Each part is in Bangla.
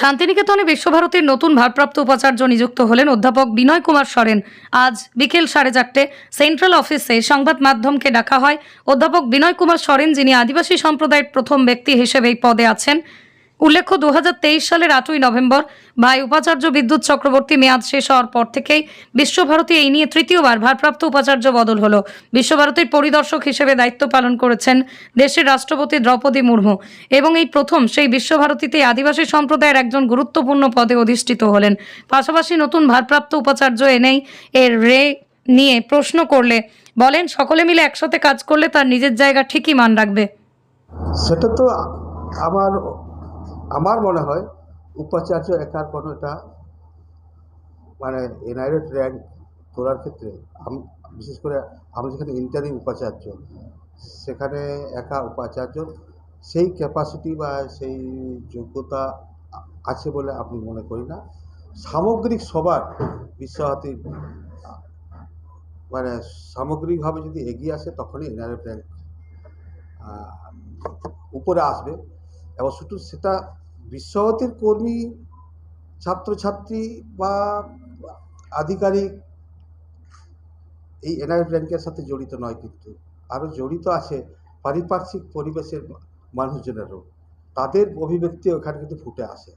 শান্তিনিকেতনে বিশ্বভারতীর নতুন ভারপ্রাপ্ত উপাচার্য নিযুক্ত হলেন অধ্যাপক বিনয় কুমার সরেন। আজ বিকেল সাড়ে চারটে সেন্ট্রাল অফিসে সংবাদ মাধ্যমকে ডাকা হয়। অধ্যাপক বিনয় কুমার সরেন, যিনি আদিবাসী সম্প্রদায়ের প্রথম ব্যক্তি হিসেবে এই পদে আছেন উল্লেখ্য দু হাজার তেইশ সালের আটই নভেম্বর ভাই উপাচার্য বিদ্যুৎ চক্রবর্তী মেয়াদ শেষ হওয়ার পর থেকেই বিশ্বভারতী এই নিয়ে তৃতীয়বার ভারপ্রাপ্ত উপাচার্য বদল হল। বিশ্বভারতীর পরিদর্শক হিসেবে দায়িত্ব পালন করেছেন দেশের রাষ্ট্রপতি দ্রৌপদী মুর্মু এবং এই প্রথম সেই বিশ্বভারতীতে আদিবাসী সম্প্রদায়ের একজন গুরুত্বপূর্ণ পদে অধিষ্ঠিত হলেন। পাশাপাশি নতুন ভারপ্রাপ্ত উপাচার্য এনেই এর রে নিয়ে প্রশ্ন করলে বলেন, সকলে মিলে একসাথে কাজ করলে তার নিজের জায়গা ঠিকই মান রাখবে। সেটা তো আমার আমার মনে হয় উপাচার্য একার কোনো এটা মানে এনআইএর র্যাঙ্ক তোলার ক্ষেত্রে বিশেষ করে আমরা যেখানে ইন্টারিং উপাচার্য, সেখানে একা উপাচার্য, সেই ক্যাপাসিটি বা সেই যোগ্যতা আছে বলে আমি মনে করি না। সামগ্রিক সবার বিশ্বহাতির মানে সামগ্রিকভাবে যদি এগিয়ে আসে তখনই এনআরএফ র্যাঙ্ক উপরে আসবে। এবং শুধু সেটা বিশ্বভারতীর কর্মী, ছাত্রছাত্রী বা আধিকারিক এই এনআরএফ র্যাঙ্কের সাথে জড়িত নয় কিন্তু। আরও জড়িত আছে পারিপার্শ্বিক পরিবেশের মানুষজনেরও। তাদের অভিব্যক্তি ওখানে কিন্তু ফুটে আসে।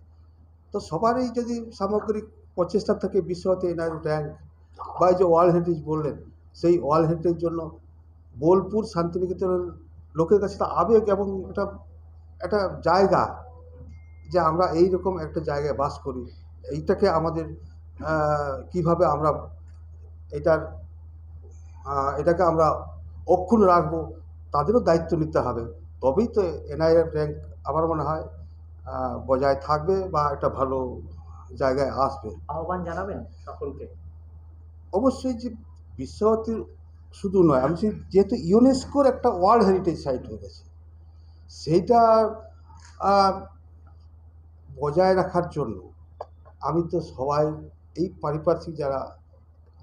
তো সবারই যদি সামগ্রিক প্রচেষ্টা থেকে বিশ্বভারতী এনআরএফ র্যাঙ্ক বা এই যে ওয়ার্ল্ড হেরিটেজ বললেন, সেই ওয়ার্ল্ড হেরিটেজ জন্য বোলপুর শান্তিনিকেতনের লোকের কাছে আবেগ এবং একটা একটা জায়গা যে আমরা এই রকম একটা জায়গায় বাস করি। এইটাকে আমাদের কীভাবে আমরা এটার এটাকে আমরা অক্ষুণ্ণ রাখব তাদেরও দায়িত্ব নিতে হবে। তবেই তো এনআইএফ র্যাঙ্ক আমার মনে হয় বজায় থাকবে বা একটা ভালো জায়গায় আসবে। আহ্বান জানাবেন সকলকে? অবশ্যই যে বিশ্বভারতীর শুধু নয় আমি যেহেতু ইউনেস্কোর একটা ওয়ার্ল্ড হেরিটেজ সাইট হয়ে গেছে সেইটা বজায় রাখার জন্য আমি তো সবাই, এই পারিপার্শ্বিক যারা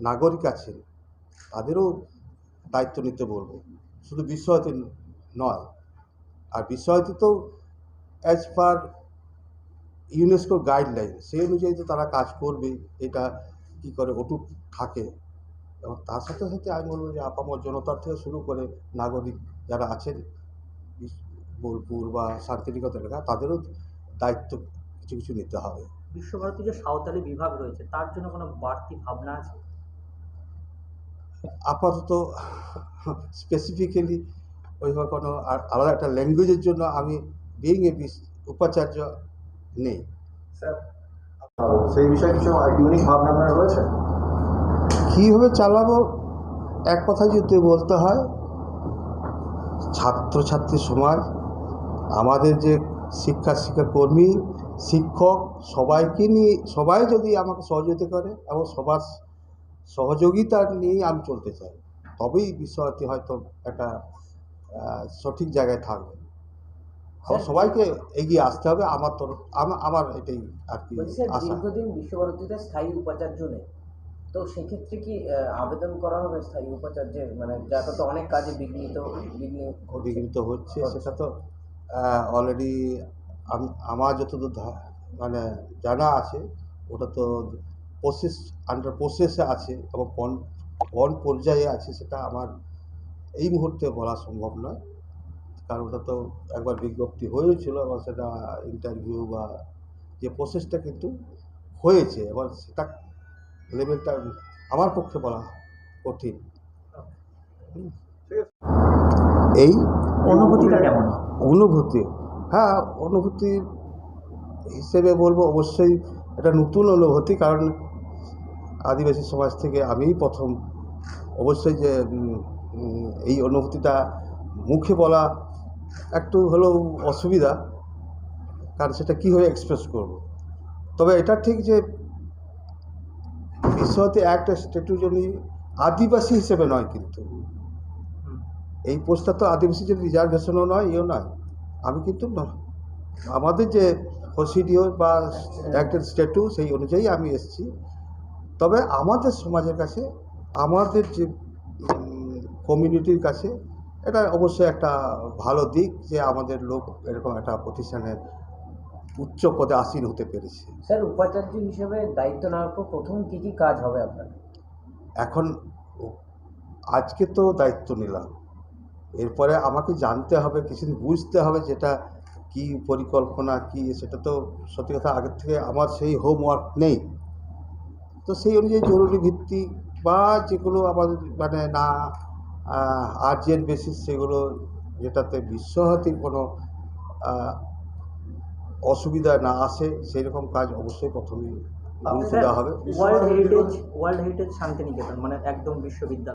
নাগরিক আছেন, তাদেরও দায়িত্ব নিতে বলব। শুধু বিশ্বভারতী নয়। আর বিশ্বভারতী তো অ্যাজ পার ইউনেস্কোর গাইডলাইন সেই অনুযায়ী তো তারা কাজ করবে, এটা কী করে অটুট থাকে। এবং তার সাথে সাথে আমি বলব যে আপামর জনতার থেকে শুরু করে নাগরিক যারা আছেন বোলপুর বা শান্তিনিকেতন এলাকা তাদেরও দায়িত্ব কিছু কিছু নিতে হবে। বিশ্বভারতী যে সাঁওতালি বিভাগ রয়েছে তার জন্য কোনো বাড়তি ভাবনা আছে? আপাতত স্পেসিফিক্যালি ওইভাবে কোনো আর আলাদা একটা ল্যাঙ্গুয়েজের জন্য আমি বিইং এ উপাচার্য নেই। স্যার সেই বিষয়ে কিছু ইউনিক ভাবনা আপনার রয়েছে? কীভাবে চালাবো? এক কথায় যদি বলতে হয় ছাত্রছাত্রী সমাজ আমাদের যে শিক্ষা শিক্ষা কর্মী শিক্ষক সবাইকে নিয়ে সবাই যদি আমাকে সহযোগিতা করে এবং সবার সহযোগিতা নিয়েই আমি চলতে চাই তবেই বিশ্বভারতী হয়তো একটা সঠিক জায়গায় থাকবে। সবাইকে এগিয়ে আসতে হবে আমার তরফ আমার এটাই আর কি দীর্ঘদিন বিশ্বভারতীতে স্থায়ী উপাচার্য নেই। তো সেক্ষেত্রে কি আবেদন করা হবে স্থায়ী উপাচার্যের? মানে যাতে তো অনেক কাজে বিঘ্নিত বিঘ্ন বিঘ্নিত হচ্ছে সেটা তো অলরেডি আমার যতদূর মানে জানা আছে ওটা তো প্রসেস আন্ডার প্রসেসে আছে এবং কোন কোন পর্যায়ে আছে সেটা আমার এই মুহূর্তে বলা সম্ভব নয় কারণ ওটা তো একবার বিজ্ঞপ্তি হয়েছিল এবং সেটা ইন্টারভিউ বা যে প্রসেসটা কিন্তু হয়েছে এবার সেটা লেভেলটা আমার পক্ষে বলা কঠিন। এই অনুভূতিটা কেমন? অনুভূতি? হ্যাঁ অনুভূতি হিসেবে বলব অবশ্যই এটা নতুন অনুভূতি, কারণ আদিবাসী সমাজ থেকে আমিই প্রথম। অবশ্যই যে এই অনুভূতিটা মুখে বলা একটু হলেও অসুবিধা, কারণ সেটা কীভাবে এক্সপ্রেস করব? তবে এটা ঠিক যে বিশ্বতে একটা স্ট্যাটুজনি আদিবাসী হিসেবে নয় কিন্তু এই পোস্টটা তো আদিবাসী যে রিজার্ভেশনও নয় ইয়েও নয়। আমি কিন্তু আমাদের যে প্রসিডিওর বা একটা স্ট্যাটু সেই অনুযায়ী আমি এসেছি। তবে আমাদের সমাজের কাছে আমাদের যে কমিউনিটির কাছে এটা অবশ্যই একটা ভালো দিক যে আমাদের লোক এরকম একটা প্রতিষ্ঠানে উচ্চ পদে আসীন হতে পেরেছে। স্যার উপাচার্য হিসেবে দায়িত্ব নেওয়ার পর প্রথম কী কী কাজ হবে আপনার? এখন আজকে তো দায়িত্ব নিলাম। এরপরে আমাকে জানতে হবে কিছুদিন বুঝতে হবে যেটা কি পরিকল্পনা কি সেটা তো সত্যি কথা আগের থেকে আমার সেই হোমওয়ার্ক নেই। তো সেই অনুযায়ী জরুরি ভিত্তিক বা যেগুলো আমাদের মানে না আর্জেন্ট বেসিস সেগুলো যেটাতে বিশ্বহাতির কোনো অসুবিধা না আসে সেই রকম কাজ অবশ্যই গুরুত্ব দেওয়া হবে। World heritage world heritage Santiniketan মানে একদম বিশ্ববিদ্যালয়।